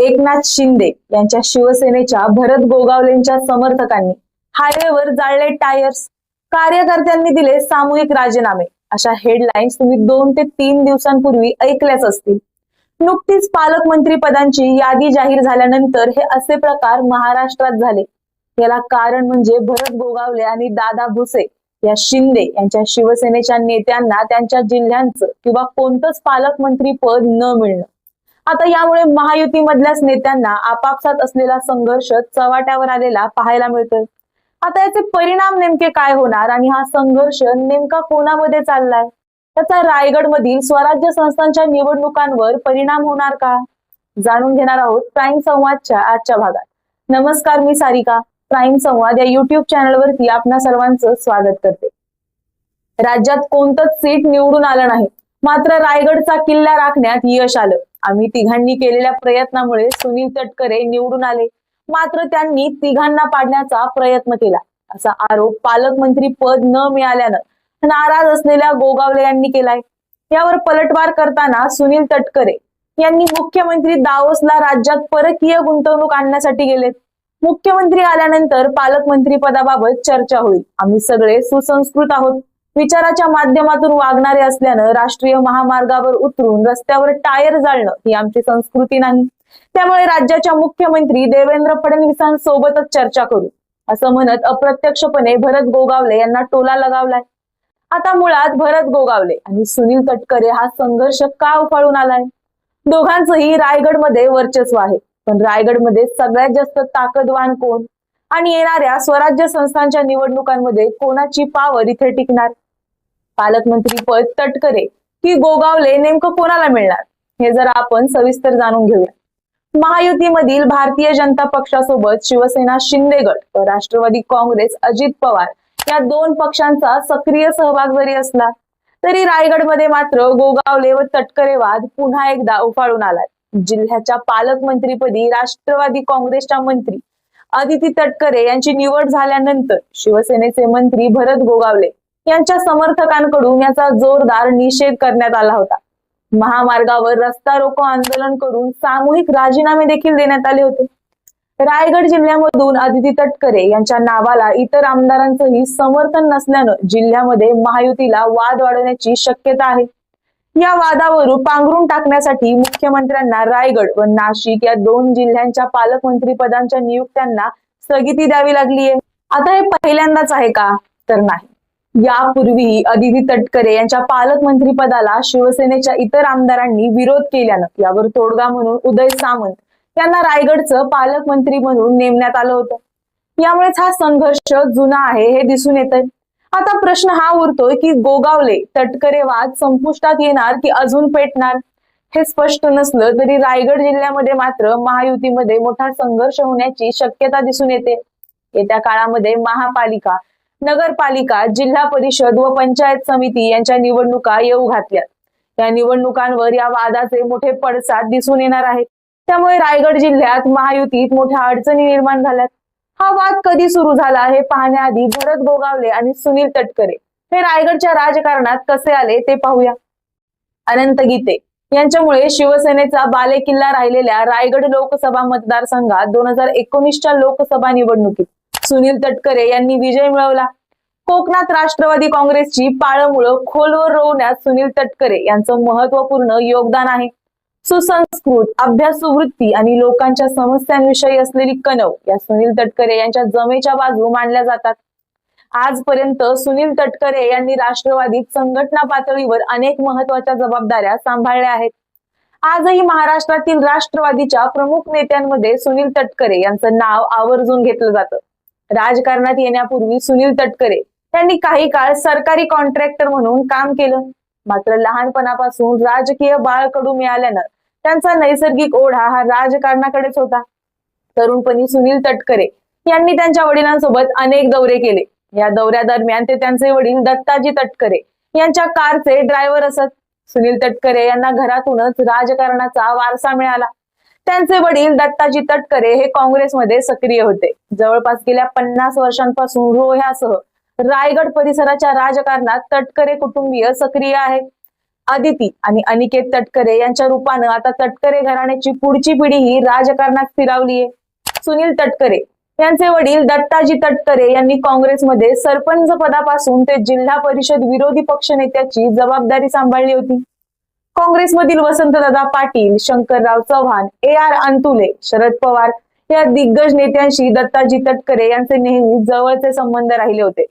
एकनाथ शिंदे यांच्या शिवसेनेच्या भरत गोगावलेंच्या समर्थकांनी हायवेवर जाळले टायर्स. कार्यकर्त्यांनी दिले सामूहिक राजीनामे. अशा हेडलाईन्स तुम्ही दोन ते तीन दिवसांपूर्वी ऐकल्याच असतील. नुकतीच पालकमंत्री पदांची यादी जाहीर झाल्यानंतर हे असे प्रकार महाराष्ट्रात झाले. याला कारण म्हणजे भरत गोगावले आणि दादा भुसे या शिंदे यांच्या शिवसेनेच्या नेत्यांना त्यांच्या जिल्ह्यांचं किंवा कोणतंच पालकमंत्री पद न मिळणं. आता यामुळे महायुतीमधल्याच नेत्यांना आपापसात असलेला संघर्ष चव्हाट्यावर आलेला पाहायला मिळतोय. आता याचे परिणाम नेमके काय होणार आणि हा संघर्ष नेमका कोणामध्ये चाललाय? त्याचा रायगड मधील स्वराज्य संस्थांच्या निवडणुकांवर परिणाम होणार का? जाणून घेणार आहोत प्राईम संवादच्या आजच्या भागात. नमस्कार मी सारिका. प्राईम संवाद या युट्यूब चॅनलवरती आपणा सर्वांचं स्वागत करते. राज्यात कोणतंच सीट निवडून आलं नाही. मात्र रायगडचा किल्ला राखण्यात यश आलं. आम्ही तिघांनी केलेल्या प्रयत्नामुळे सुनील तटकरे निवडून आले. मात्र त्यांनी तिघांना पाडण्याचा प्रयत्न केला. असा आरोप पालकमंत्री पद न मिळाल्यानं नाराज असलेल्या गोगावले यांनी केलाय. यावर पलटवार करताना सुनील तटकरे यांनी मुख्यमंत्री दावोसला राज्यात परकीय गुंतवणूक आणण्यासाठी गेलेत. मुख्यमंत्री आल्यानंतर पालकमंत्री पदाबाबत चर्चा होईल. आम्ही सगळे सुसंस्कृत आहोत. विचाराच्या माध्यमातून वागणारे असल्यानं राष्ट्रीय महामार्गावर उतरून रस्त्यावर टायर जाळणं ही आमची संस्कृती नाही. त्यामुळे राज्याच्या मुख्यमंत्री देवेंद्र फडणवीसांसोबतच चर्चा करू असं म्हणत अप्रत्यक्षपणे भरत गोगावले यांना टोला लगावलाय. आता मुळात भरत गोगावले आणि सुनील तटकरे हा संघर्ष का उफाळून आलाय? दोघांचंही रायगडमध्ये वर्चस्व आहे पण रायगडमध्ये सगळ्यात जास्त ताकदवान कोण? आणि येणाऱ्या स्वराज्य संस्थांच्या निवडणुकांमध्ये कोणाची पावर इथे टिकणार? पालकमंत्री पद तटकरे की गोगावले नेमकं कोणाला मिळणार? हे जर आपण सविस्तर जाणून घेऊया. महायुतीमधील भारतीय जनता पक्षासोबत शिवसेना शिंदेगड व राष्ट्रवादी काँग्रेस अजित पवार या दोन पक्षांचा सक्रिय सहभाग जरी असला तरी रायगडमध्ये मात्र गोगावले व तटकरे वाद पुन्हा एकदा उफाळून आलाय. जिल्ह्याच्या पालकमंत्रीपदी राष्ट्रवादी काँग्रेसच्या मंत्री अदिती तटकरे यांची निवड झाल्यानंतर शिवसेनेचे मंत्री भरत गोगावले यांच्या समर्थकांकडून याचा जोरदार निषेध करण्यात आला होता. महामार्गावर रस्ता रोको आंदोलन करून सामूहिक राजीनामे देखील देण्यात आले होते. रायगड जिल्ह्यामधून अदिती तटकरे यांच्या नावाला इतर आमदारांचंही समर्थन नसल्यानं जिल्ह्यामध्ये महायुतीला वाद वाढवण्याची शक्यता आहे. या वादावरून पांघरून टाकण्यासाठी मुख्यमंत्र्यांना रायगड व नाशिक या दोन जिल्ह्यांच्या पालकमंत्री पदांच्या नियुक्त्यांना स्थगिती द्यावी लागली आहे आता हे पहिल्यांदाच आहे का? तर नाही. यापूर्वी अदिती तटकरे यांच्या पालकमंत्री पदाला शिवसेनेच्या इतर आमदारांनी विरोध केल्यानं यावर तोडगा म्हणून उदय सामंत यांना रायगडचं पालकमंत्री म्हणून नेमण्यात आलं होतं. यामुळेच हा संघर्ष जुना आहे हे दिसून येत आता प्रश्न हा उरतोय की गोगावले तटकरे वाद संपुष्टात येणार की अजून पेटणार? हे स्पष्ट नसलं तरी रायगड जिल्ह्यामध्ये मात्र महायुतीमध्ये मोठा संघर्ष होण्याची शक्यता दिसून येते. येत्या काळामध्ये महापालिका नगरपालिका जिल्हा परिषद व पंचायत समिती यांच्या निवडणुका येऊ घातल्या. या निवडणुकांवर या वादाचे मोठे पडसाद दिसून येणार आहेत. त्यामुळे रायगड जिल्ह्यात महायुतीत मोठ्या अडचणी निर्माण झाल्यात. हा वाद कधी सुरू झाला हे पाहण्याआधी भरत गोगावले आणि सुनील तटकरे हे रायगडच्या राजकारणात कसे आले ते पाहूया. अनंत गीते यांच्यामुळे शिवसेनेचा बालेकिल्ला राहिलेल्या रायगड लोकसभा मतदारसंघात दोन हजार एकोणीसच्या लोकसभा निवडणुकीत सुनील तटकरे यांनी विजय मिळवला. कोकणात राष्ट्रवादी काँग्रेसची पाळमुळं खोलवर रोवण्यात सुनील तटकरे यांचं महत्त्वपूर्ण योगदान आहे. सुसंस्कृत अभ्यासू वृत्ती आणि लोकांच्या समस्यांविषयी असलेली कणव या सुनील तटकरे यांच्या जमेच्या बाजू मांडल्या जातात. आजपर्यंत सुनील तटकरे यांनी राष्ट्रवादीत संघटना पातळीवर अनेक महत्त्वाच्या जबाबदाऱ्या सांभाळल्या आहेत. आजही महाराष्ट्रातील राष्ट्रवादीच्या प्रमुख नेत्यांमध्ये सुनील तटकरे यांचं नाव आवर्जून घेतलं जातं. राजकारणात येण्यापूर्वी सुनील तटकरे त्यांनी काही काळ सरकारी कॉन्ट्रॅक्टर म्हणून काम केलं. मात्र लहानपणापासून राजकीय बाळकडू मिळाल्यानं त्यांचा नैसर्गिक ओढा हा राजकारणाकडेच होता. तरुणपणी सुनील तटकरे यांनी त्यांच्या वडिलांसोबत अनेक दौरे केले. या दौऱ्यादरम्यान ते त्यांचे वडील दत्ताजी तटकरे यांच्या कारचे ड्रायव्हर असत. सुनील तटकरे यांना घरातूनच राजकारणाचा वारसा मिळाला. त्यांचे वडील दत्ताजी तटकरे हे काँग्रेसमध्ये सक्रिय होते. जवळपास गेल्या पन्नास वर्षांपासून रोह्यासह रायगड परिसराच्या राजकारणात तटकरे कुटुंबीय सक्रिय आहे. आदिती आणि अनिकेत तटकरे यांच्या रूपानं आता तटकरे घराण्याची पुढची पिढी ही राजकारणात फिरावलीये. सुनील तटकरे यांचे वडील दत्ताजी तटकरे यांनी काँग्रेसमध्ये सरपंच पदापासून ते जिल्हा परिषद विरोधी पक्ष नेत्याची जबाबदारी सांभाळली होती. काँग्रेसमधील वसंतदादा पाटील शंकरराव चव्हाण ए आर अंतुले शरद पवार या दिग्गज नेत्यांशी दत्ताजी तटकरे यांचे नेहमी जवळचे संबंध राहिले होते.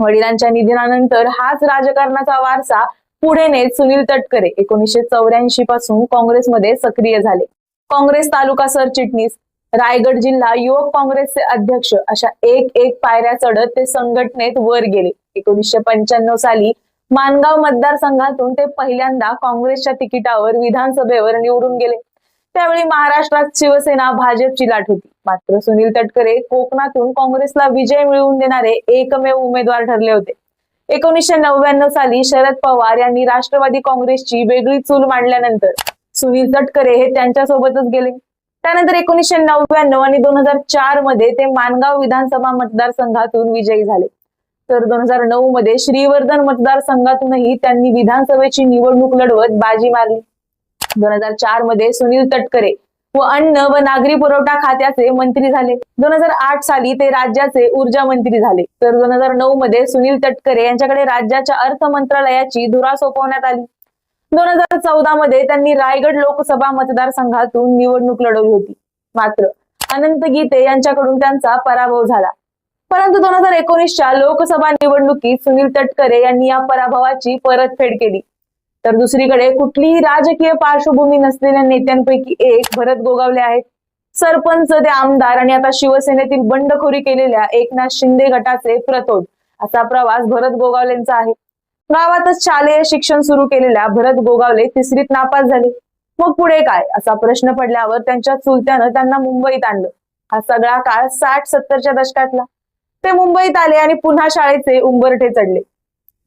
वडिलांच्या निधनानंतर हाच राजकारणाचा वारसा पुढे नेत सुनील तटकरे एकोणीसशे चौऱ्याऐंशी पासून काँग्रेसमध्ये सक्रिय झाले. काँग्रेस तालुका सरचिटणीस रायगड जिल्हा युवक काँग्रेसचे अध्यक्ष अशा एक एक पायऱ्या चढत ते संघटनेत वर गेले. एकोणीसशे पंच्याण्णव साली मानगाव मतदारसंघातून ते पहिल्यांदा काँग्रेसच्या तिकिटावर विधानसभेवर निवडून गेले. त्यावेळी महाराष्ट्रात शिवसेना भाजपची लाट होती. मात्र सुनील तटकरे कोकणातून काँग्रेसला विजय मिळवून देणारे एकमेव उमेदवार ठरले होते. एकोणीसशे नव्याण्णव साली शरद पवार यांनी राष्ट्रवादी काँग्रेसची वेगळी चूल मांडल्यानंतर सुनील तटकरे हे त्यांच्यासोबतच गेले. त्यानंतर एकोणीसशे नव्याण्णव आणि दोन हजार चारमध्ये ते मानगाव विधानसभा मतदारसंघातून विजयी झाले. तर दोन हजार नऊ मध्ये श्रीवर्धन मतदारसंघातूनही त्यांनी विधानसभेची निवडणूक लढवत बाजी मारली. दोन हजार चारमध्ये सुनील तटकरे व अन्न व नागरी पुरवठा खात्याचे मंत्री झाले. दोन हजार आठ साली ते राज्याचे ऊर्जा मंत्री झाले. तर दोन हजार नऊ मध्ये सुनील तटकरे यांच्याकडे राज्याच्या अर्थ मंत्रालयाची धुरा सोपवण्यात आली. दोन हजार चौदा मध्ये त्यांनी रायगड लोकसभा मतदारसंघातून निवडणूक लढवली होती. मात्र अनंत गीते यांच्याकडून त्यांचा पराभव झाला. परंतु दोन हजार एकोणीसच्या लोकसभा निवडणुकीत सुनील तटकरे यांनी या पराभवाची परतफेड केली. तर दुसरीकडे कुठलीही राजकीय पार्श्वभूमी नसलेल्या नेत्यांपैकी एक भरत गोगावले आहेत. सरपंच ते आमदार आणि आता शिवसेनेतील बंडखोरी केलेल्या एकनाथ शिंदे गटाचे प्रतोद असा प्रवास भरत गोगावलेंचा आहे. गावातच शालेय शिक्षण सुरू केलेल्या भरत गोगावले तिसरीत नापास झाले. मग पुढे काय? असा प्रश्न पडल्यावर त्यांच्या चुलत्यानं त्यांना मुंबईत आणलं. हा सगळा काळ साठ सत्तरच्या दशकातला. ते मुंबईत आले आणि पुन्हा शाळेचे उंबरठे चढले.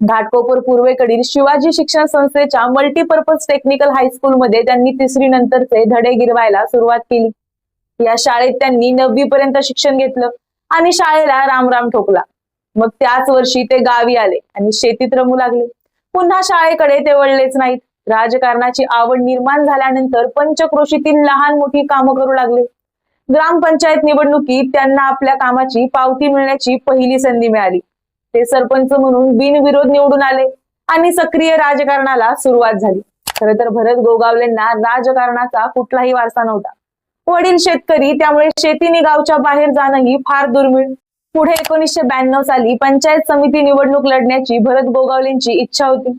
घाटकोपर पूर्वेकडील शिवाजी शिक्षण संस्थेच्या मल्टीपर्पज टेक्निकल हायस्कूलमध्ये त्यांनी तिसरी नंतरचे धडे गिरवायला सुरुवात केली. या शाळेत त्यांनी नववी पर्यंत शिक्षण घेतलं आणि शाळेला रामराम ठोकला. मग त्याच वर्षी ते गावी आले आणि शेतीत रमू लागले. पुन्हा शाळेकडे ते वळलेच नाहीत. राजकारणाची आवड निर्माण झाल्यानंतर पंचक्रोशीतील लहान मोठी कामं करू लागले. ग्रामपंचायत निवडणुकीत त्यांना आपल्या कामाची पावती मिळण्याची पहिली संधी मिळाली. ते सरपंच म्हणून बिनविरोध निवडून आले आणि सक्रिय राजकारणाला सुरुवात झाली. खर तर भरत गोगावलेंना राजकारणाचा कुठलाही वारसा नव्हता. वडील शेतकरी त्यामुळे शेतीने गावच्या बाहेर जाणंही फार दुर्मिळ. पुढे एकोणीसशे ब्याण्णव साली पंचायत समिती निवडणूक लढण्याची भरत गोगावलेंची इच्छा होती.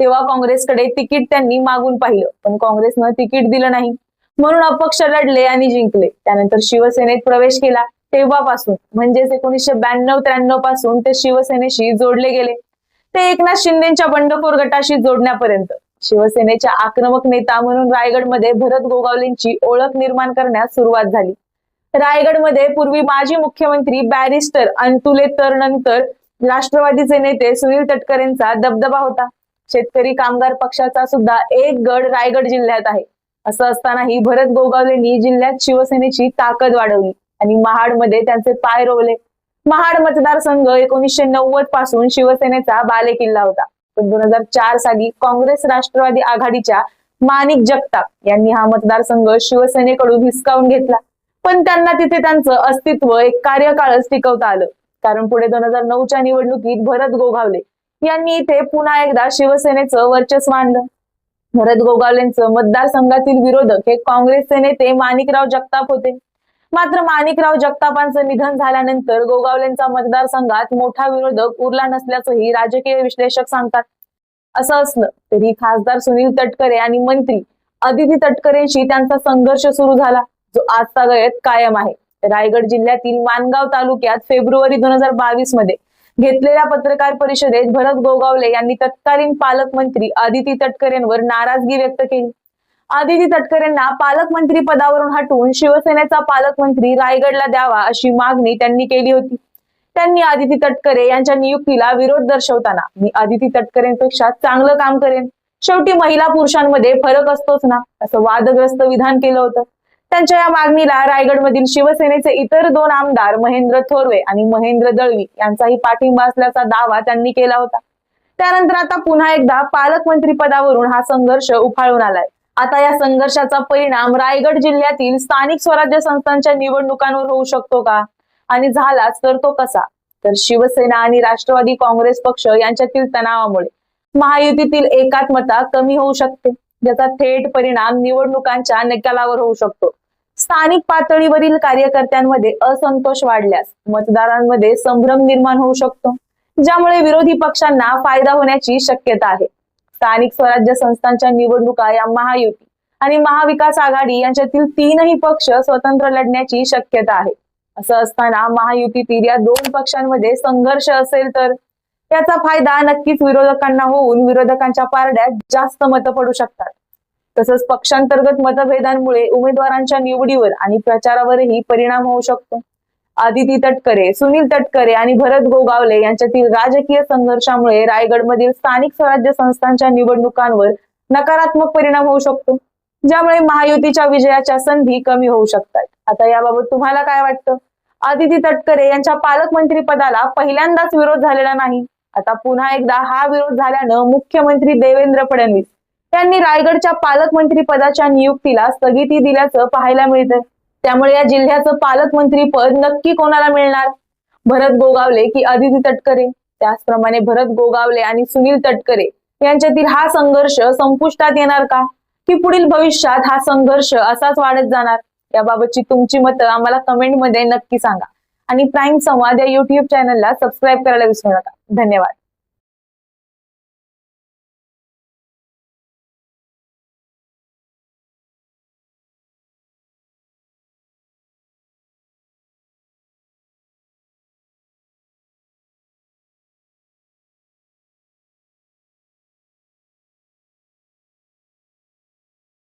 तेव्हा काँग्रेसकडे तिकीट त्यांनी मागून पाहिलं पण काँग्रेसनं तिकीट दिलं नाही. म्हणून अपक्ष लढले आणि जिंकले. त्यानंतर शिवसेनेत प्रवेश केला तेव्हापासून. म्हणजेच एकोणीसशे ब्याण्णव त्र्याण्णवपासून ते शिवसेनेशी जोडले गेले. ते एकनाथ शिंदेच्या बंडखोर गटाशी जोडण्यापर्यंत. शिवसेनेच्या आक्रमक नेता म्हणून रायगडमध्ये भरत गोगावलेंची ओळख निर्माण करण्यास सुरुवात झाली. रायगडमध्ये पूर्वी माजी मुख्यमंत्री बॅरिस्टर अंतुले तर नंतर राष्ट्रवादीचे नेते सुनील तटकरेंचा दबदबा होता. शेतकरी कामगार पक्षाचा सुद्धा एक गड रायगड जिल्ह्यात आहे. असं असतानाही भरत गोगावलेंनी जिल्ह्यात शिवसेनेची ताकद वाढवली आणि महाडमध्ये त्यांचे पाय रोवले. महाड मतदारसंघ एकोणीसशे नव्वदपासून शिवसेनेचा बालेकिल्ला होता. पण दोन हजार चार साली काँग्रेस राष्ट्रवादी आघाडीच्या माणिक जगताप यांनी हा मतदारसंघ शिवसेनेकडून हिसकावून घेतला. पण त्यांना तिथे त्यांचं अस्तित्व एक कार्यकाळच टिकवता आलं. कारण पुढे दोन हजार नऊच्या निवडणुकीत भरत गोगावले यांनी इथे पुन्हा एकदा शिवसेनेचं वर्चस्व आणलं. भरत गोगावलेंचं मतदारसंघातील विरोधक हे काँग्रेसचे नेते माणिकराव जगताप होते. मात्र माणिकराव जगतापांचं निधन झाल्यानंतर गोगावलेंचा मतदारसंघात मोठा विरोधक उरला नसल्याचंही राजकीय विश्लेषक सांगतात. असं असलं तरी खासदार सुनील तटकरे आणि मंत्री अदिती तटकरेंशी त्यांचा संघर्ष सुरू झाला जो आजतागत कायम आहे. रायगड जिल्ह्यातील मानगाव तालुक्यात फेब्रुवारी दोन हजार बावीसमध्ये घेतलेल्या पत्रकार परिषदेत भरत गोगावले यांनी तत्कालीन पालकमंत्री आदिती तटकरेंवर नाराजगी व्यक्त केली. आदिती तटकरेंना पालकमंत्री पदावरून हटवून शिवसेनेचा पालकमंत्री रायगडला द्यावा अशी मागणी त्यांनी केली होती. त्यांनी आदिती तटकरे यांच्या नियुक्तीला विरोध दर्शवताना मी आदिती तटकरेंपेक्षा चांगलं काम करेन. शेवटी महिला पुरुषांमध्ये फरक असतोच ना असं वादग्रस्त विधान केलं होतं. त्यांच्या या मागणीला रायगडमधील शिवसेनेचे इतर दोन आमदार महेंद्र थोरवे आणि महेंद्र दळवी यांचाही पाठिंबा असल्याचा दावा त्यांनी केला होता. त्यानंतर आता पुन्हा एकदा पालकमंत्री पदावरून हा संघर्ष उफाळून आलाय. आता या संघर्षाचा परिणाम रायगड जिल्ह्यातील स्थानिक स्वराज्य संस्थांच्या निवडणुकांवर होऊ शकतो का? आणि झालाच तर तो कसा? तर शिवसेना आणि राष्ट्रवादी काँग्रेस पक्ष यांच्यातील तणावामुळे महायुतीतील एकात्मता कमी होऊ शकते ज्याचा थेट परिणाम निवडणुकांच्या निकालावर होऊ शकतो. स्थानिक पातळीवरील कार्यकर्त्यांमध्ये असंतोष वाढल्यास मतदारांमध्ये संभ्रम निर्माण होऊ शकतो ज्यामुळे विरोधी पक्षांना फायदा होण्याची शक्यता आहे. स्थानिक स्वराज्य संस्थांच्या निवडणुका या महायुती आणि महाविकास आघाडी यांच्यातील तीनही पक्ष स्वतंत्र लढण्याची शक्यता आहे. असं असताना महायुतीतील या दोन पक्षांमध्ये संघर्ष असेल तर याचा फायदा नक्कीच विरोधकांना होऊन विरोधकांच्या पारड्यात जास्त मतं पडू शकतात. तसंच पक्षांतर्गत मतभेदांमुळे उमेदवारांच्या निवडीवर आणि प्रचारावरही परिणाम होऊ शकतो. आदिती तटकरे सुनील तटकरे आणि भरत गोगावले यांच्यातील राजकीय संघर्षामुळे रायगडमधील स्थानिक स्वराज्य संस्थांच्या निवडणुकांवर नकारात्मक परिणाम होऊ शकतो. ज्यामुळे महायुतीच्या विजयाच्या संधी कमी होऊ शकतात. आता याबाबत तुम्हाला काय वाटतं? आदिती तटकरे यांच्या पालकमंत्री पदाला पहिल्यांदाच विरोध झालेला नाही. आता पुन्हा एकदा हा विरोध झाल्यानं मुख्यमंत्री देवेंद्र फडणवीस त्यांनी रायगडच्या पालकमंत्री पदाच्या नियुक्तीला स्थगिती दिल्याचं पाहायला मिळतंय. त्यामुळे या जिल्ह्याचं पालकमंत्री पद नक्की कोणाला मिळणार? भरत गोगावले की अदिती तटकरे. त्याचप्रमाणे भरत गोगावले आणि सुनील तटकरे यांच्यातील हा संघर्ष संपुष्टात येणार का? की पुढील भविष्यात हा संघर्ष असाच वाढत जाणार? याबाबतची तुमची मतं आम्हाला कमेंटमध्ये नक्की सांगा. आणि प्राईम संवाद या युट्यूब चॅनलला सबस्क्राईब करायला विसरू नका. धन्यवाद.